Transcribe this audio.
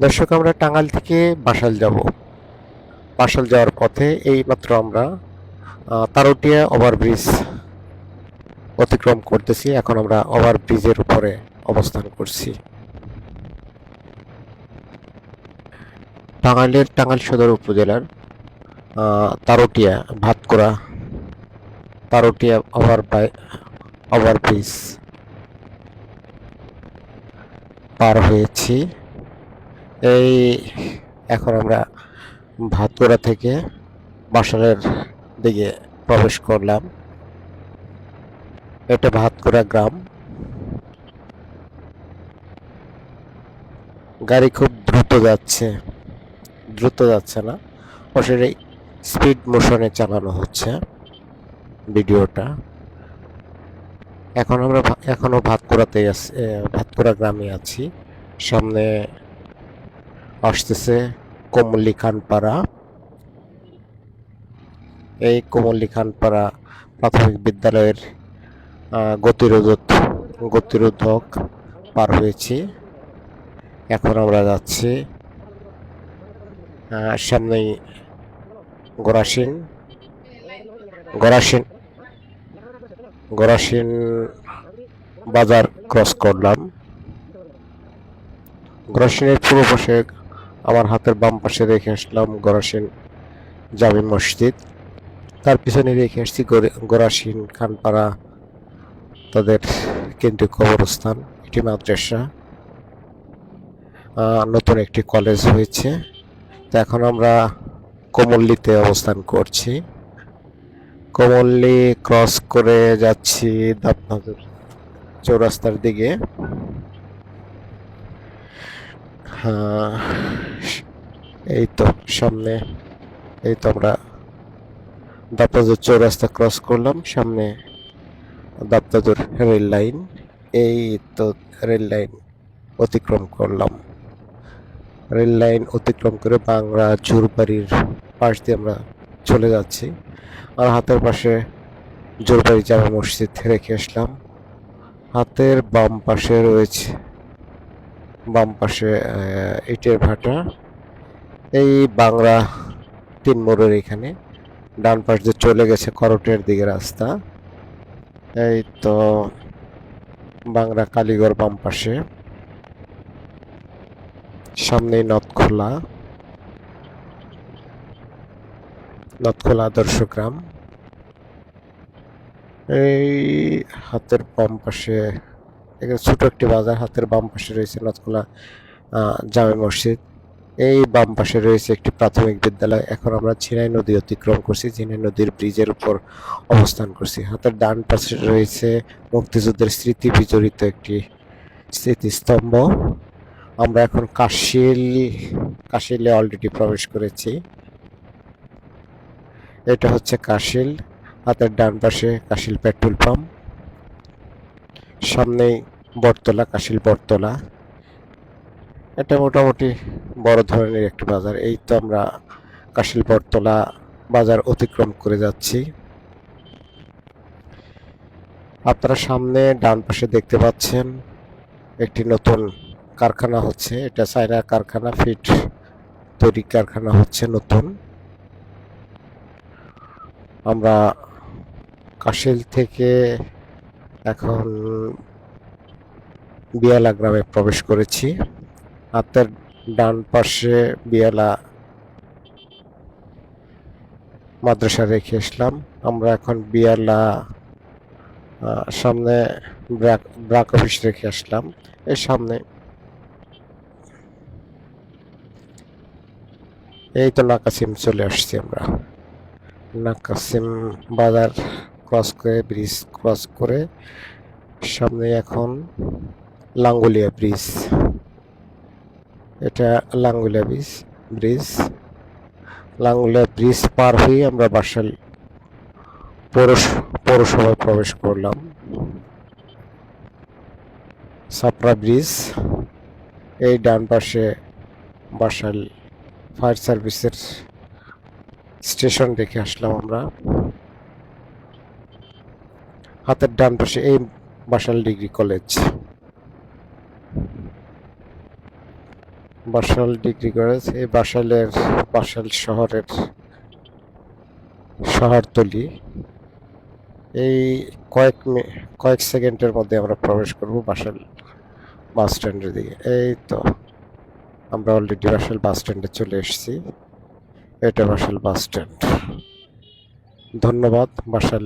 দর্শক, আমরা টাঙ্গাইল থেকে বাসাল যাব। বাসাল যাওয়ার পথে এইমাত্র আমরা তারুটিয়া ওভারব্রিজ অতিক্রম করতেছি। এখন আমরা ওভারব্রিজের উপরে অবস্থান করছি। টাঙ্গাইলের টাঙ্গাইল সদর উপজেলার তারুটিয়া, ভাতকুড়া, তারুটিয়া ওভার ওভারব্রিজ পার হয়েছি। এই এখন আমরা ভাতকুড়া থেকে বাসালের দিকে প্রবেশ করলাম। এটা ভাতকুড়া গ্রাম। গাড়ি খুব দ্রুত যাচ্ছে। দ্রুত যাচ্ছে না। আসলে স্পিড মোশনে চালানো হচ্ছে ভিডিওটা। এখন আমরা এখনও এখনও ভাতকুড়াতে আছি ভাতকুড়া গ্রামে আছি। সামনে আসতেছে কোমল্লি এই কোমল্লি প্রাথমিক বিদ্যালয়ের গতিরোধক গতিরোধক পার হয়েছি। এখন আমরা যাচ্ছি সামনেই গরাসিন গরাসিন গরাসিন বাজার ক্রস করলাম। গরাসিনের পূর্ব পাশে আমার হাতের বাম পাশে রেখে আসলাম গরাসিন জামি মসজিদ। তার পিছনে রেখে আসছি গরে- গরাসিন খানপাড়া তাদের কেন্দ্রীয় কবরস্থান, এটি মাদ্রাসা। নতুন একটি কলেজ হয়েছে। তো এখন আমরা কোমল্লিতে অবস্থান করছি। কোমল্লি ক্রস করে যাচ্ছি দাপনগর চৌরাস্তার দিকে হ্যাঁ, এই তো সামনে, এই তো আমরা দাপনগর চৌরাস্তা ক্রস করলাম, সামনে দাপনগর রেল লাইন এই তো রেল লাইন অতিক্রম করলাম। রেল লাইন অতিক্রম করে বাংলা জোরবাড়ির পাশ দিয়ে আমরা চলে যাচ্ছি। আর হাতের পাশে জোরবাড়ি জামা মসজিদ রেখে আসলাম। হাতের বাম পাশে রয়েছে বাম পাশে ইটের ভাটা। এই বাংলা তিন মোড়ের এখানে। ডান পাশ দিয়ে চলে গেছে করটের দিকে রাস্তা। এই তো বাংলা কালীগড় বাম পাশে। সামনেই নদখোলা। নদখোলা আদর্শ গ্রাম। এই হাতের বাম পাশে এখানে ছোট একটি বাজার হাতের বাম পাশে রয়েছে আহ, জামে মসজিদ। এই বাম পাশে রয়েছে একটি প্রাথমিক বিদ্যালয়। এখন আমরা ঝিনাই নদী অতিক্রম করছি। ঝিনাই নদীর ব্রিজের উপর অবস্থান করছি। হাতের ডান পাশে রয়েছে মুক্তিযুদ্ধের স্মৃতি বিজড়িত একটি স্মৃতিস্তম্ভ। আমরা এখন কাশিল কাশিলে অলরেডি প্রবেশ করেছি। এটা হচ্ছে কাশিল হাতের ডান পাশে কাশিল পেট্রোল পাম্প। সামনেই বটতলা, কাশিল বটতলা। এটা মোটামুটি বড় ধরনের একটি বাজার। এই তো আমরা কাশিল বটতলা বাজার অতিক্রম করে যাচ্ছি। আপনারা সামনে ডান পাশে দেখতে পাচ্ছেন একটি নতুন কারখানা হচ্ছে। এটা চায়না কারখানা, ফিট তৈরি কারখানা হচ্ছে নতুন। আমরা কাশিল থেকে এখন বিয়ালা গ্রামে প্রবেশ করেছি। হাতের ডান পাশে বিয়ালা মাদ্রাসা রেখে আসলাম। আমরা এখন বিয়ালা সামনে ব্রাক ব্রাক অফিস রেখে আসলাম। এর সামনে। এই তো নাকাসিম চলে আসছি আমরা। নাকাসিম বাজার ক্রস করে ব্রিজ ক্রস করে সামনে এখন লাঙ্গুলিয়া ব্রিজ এটা Languliya bridge bridge Languliya bridge পার হয়ে আমরা বাসাল পৌরস, পৌরসভায় প্রবেশ করলাম। সাপড়া ব্রিজ এই ডান পাশে বাসাল ফায়ার সার্ভিসের স্টেশন দেখে আসলাম আমরা। হাতের ডান পাশে এই Basal degree college Basal degree college এই বাসালের, বাসাল শহরের শহরতলি। এই কয়েক কয়েক সেকেন্ডের মধ্যে আমরা প্রবেশ করব বাসাল বাস স্ট্যান্ডের দিকে। এই তো, আমরা অলরেডি বাসাল বাস স্ট্যান্ডে চলে এসেছি। এটা বাসাল বাস স্ট্যান্ড। ধন্যবাদ বাসাল